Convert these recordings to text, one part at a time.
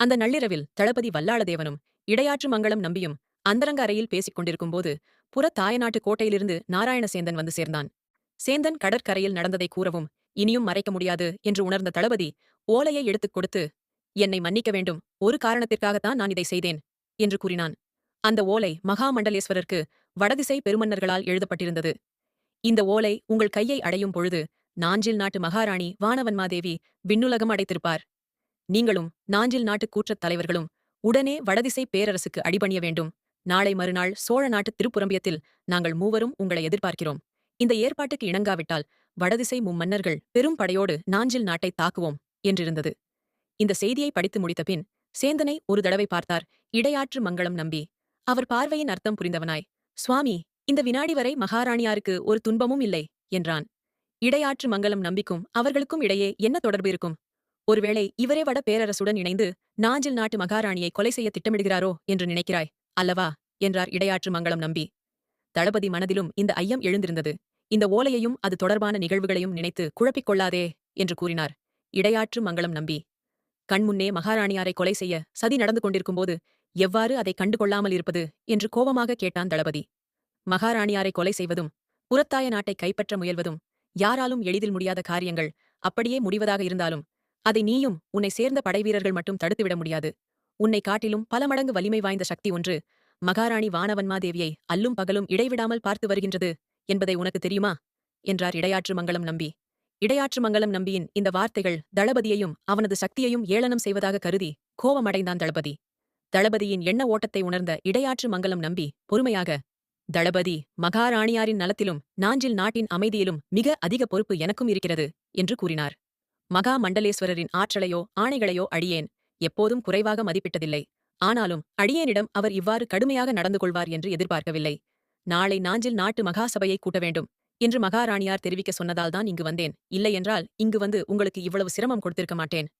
அந்த நள்ளிரவில் தளபதி வல்லாளதேவனும் இடையாற்று மங்களம் நம்பியும் அந்தரங்க அறையில் பேசிக் கொண்டிருக்கும்போது புற தாயநாட்டு கோட்டையிலிருந்து நாராயணசேந்தன் வந்து சேர்ந்தான். சேந்தன் கடற்கரையில் நடந்ததை கூறவும் இனியும் மறைக்க முடியாது என்று உணர்ந்த தளபதி ஓலையை எடுத்துக் கொடுத்து என்னை மன்னிக்க வேண்டும் ஒரு காரணத்திற்காகத்தான் நான் இதை செய்தேன் என்று கூறினான். அந்த ஓலை மகாமண்டலேஸ்வரருக்கு வடதிசை பெருமன்னர்களால் எழுதப்பட்டிருந்தது. இந்த ஓலை உங்கள் கையை அடையும் பொழுது நாஞ்சில் நாட்டு மகாராணி வானவன்மாதேவி விண்ணுலகம் அடைத்திருப்பார். நீங்களும் நாஞ்சில் நாட்டுக் கூற்றத் தலைவர்களும் உடனே வடதிசை பேரரசுக்கு அடிபணிய வேண்டும். நாளை மறுநாள் சோழ நாட்டு திருப்புரம்பியத்தில் நாங்கள் மூவரும் உங்களை எதிர்பார்க்கிறோம். இந்த ஏற்பாட்டுக்கு இணங்காவிட்டால் வடதிசை மும்மன்னர்கள் பெரும் படையோடு நாஞ்சில் நாட்டை தாக்குவோம் என்றிருந்தது. இந்த செய்தியை படித்து முடித்த பின் சேந்தனை ஒரு தடவை பார்த்தார். இடையாற்று மங்களம் நம்பி அவர் பார்வையின் அர்த்தம் புரிந்தவனாய். சுவாமி இந்த வினாடி வரை மகாராணியாருக்கு ஒரு துன்பமும் இல்லை என்றான். இடையாற்று மங்களம் நம்பிக்கும் அவர்களுக்கும் இடையே என்ன தொடர்பு இருக்கும்? ஒருவேளை இவரே வட பேரரசுடன் இணைந்து நாஞ்சில் நாட்டு மகாராணியை கொலை செய்ய திட்டமிடுகிறாரோ என்று நினைக்கிறாய் அல்லவா? என்றார் இடையாற்று மங்களம் நம்பி. தளபதி மனதிலும் இந்த ஐயம் எழுந்திருந்தது. இந்த ஓலையையும் அது தொடர்பான நிகழ்வுகளையும் நினைத்து குழப்பிக் கொள்ளாதே என்று கூறினார். இடையாற்று மங்களம் நம்பி. கண்முன்னே மகாராணியாரை கொலை செய்ய சதி நடந்து கொண்டிருக்கும்போது எவ்வாறு அதை கண்டுகொள்ளாமல் இருப்பது என்று கோபமாக கேட்டான் தளபதி. மகாராணியாரை கொலை செய்வதும் புறத்தாய நாட்டை கைப்பற்ற முயல்வதும் யாராலும் எளிதில் முடியாத காரியங்கள் அப்படியே முடிவதாக இருந்தாலும் அதை நீயும் உன்னை சேர்ந்த படைவீரர்கள் மட்டும் தடுத்துவிட முடியாது. உன்னை காட்டிலும் பல மடங்கு வலிமை வாய்ந்த சக்தி ஒன்று மகாராணி வானவன்மாதேவியை அல்லும் பகலும் இடைவிடாமல் பார்த்து வருகின்றது என்பதை உனக்கு தெரியுமா? என்றார் இடையாற்று மங்களம் நம்பி. இடையாற்று மங்கலம் நம்பியின் இந்த வார்த்தைகள் தளபதியையும் அவனது சக்தியையும் ஏளனம் செய்வதாக கருதி கோபமடைந்தான் தளபதி. தளபதியின் எண்ண ஓட்டத்தை உணர்ந்த இடையாற்று மங்கலம் நம்பி பொறுமையாக தளபதி மகாராணியாரின் நலத்திலும் நாஞ்சில் நாட்டின் அமைதியிலும் மிக அதிக பொறுப்பு எனக்கும் இருக்கிறது என்று கூறினார். மகா மண்டலேஸ்வரரின் ஆற்றலையோ ஆணைகளையோ அடியேன். எப்போதும் குறைவாக மதிப்பிட்டதில்லை. ஆனாலும் அடியேனிடம் அவர் இவ்வாறு கடுமையாக நடந்து கொள்வார் என்று எதிர்பார்க்கவில்லை. நாளை நாஞ்சில் நாட்டு மகாசபையை கூட்ட வேண்டும் என்று மகாராணியார் தெரிவிக்க சொன்னதால்தான் இங்கு வந்தேன். இல்லையென்றால் இங்கு வந்து உங்களுக்கு இவ்வளவு சிரமம் கொடுத்திருக்க மாட்டேன்.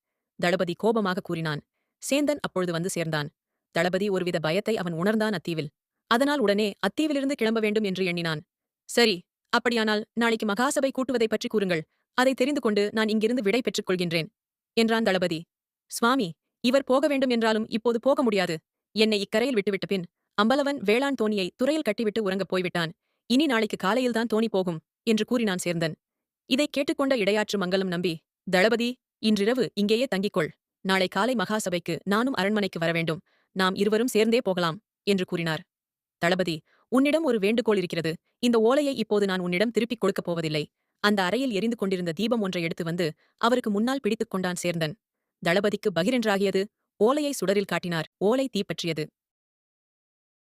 தளபதி கோபமாக கூறினான். சேந்தன் அப்பொழுது வந்து சேர்ந்தான். தளபதி ஒருவித பயத்தை அவன் உணர்ந்தான் அத்தீவில். அதனால் உடனே அத்தீவிலிருந்து கிளம்ப வேண்டும் என்று எண்ணினான். சரி அப்படியானால் நாளைக்கு மகாசபை கூட்டுவதைப் பற்றி கூறுங்கள். அதை தெரிந்து கொண்டு நான் இங்கிருந்து விடை பெற்றுக் கொள்கின்றேன். என்றான் தளபதி. சுவாமி இவர் போக வேண்டும் என்றாலும் இப்போது போக முடியாது. என்னை இக்கரையில் விட்டுவிட்ட பின் அம்பலவன் வேளாண் தோணியை துறையில் கட்டிவிட்டு உறங்கப் போய்விட்டான். இனி நாளைக்கு காலையில்தான் தோணி போகும் என்று கூறினான் சேர்ந்தன். இதை கேட்டுக்கொண்ட இடையாற்று மங்கலம் நம்பி தளபதி இன்றிரவு இங்கேயே தங்கிக்கொள். நாளை காலை மகாசபைக்கு நானும் அரண்மனைக்கு வரவேண்டும். நாம் இருவரும் சேர்ந்தே போகலாம் என்று கூறினார். தளபதி உன்னிடம் ஒரு வேண்டுகோள் இருக்கிறது. இந்த ஓலையை இப்போது நான் உன்னிடம் திருப்பிக் கொடுக்கப் போவதில்லை. அந்த அறையில் எரிந்து கொண்டிருந்த தீபம் ஒன்றை எடுத்து வந்து அவருக்கு முன்னால் பிடித்துக் கொண்டான் சேர்ந்தன். தளபதிக்கு பகிரென்றாகியது. ஓலையை சுடரில் காட்டினார். ஓலை தீப்பற்றியது.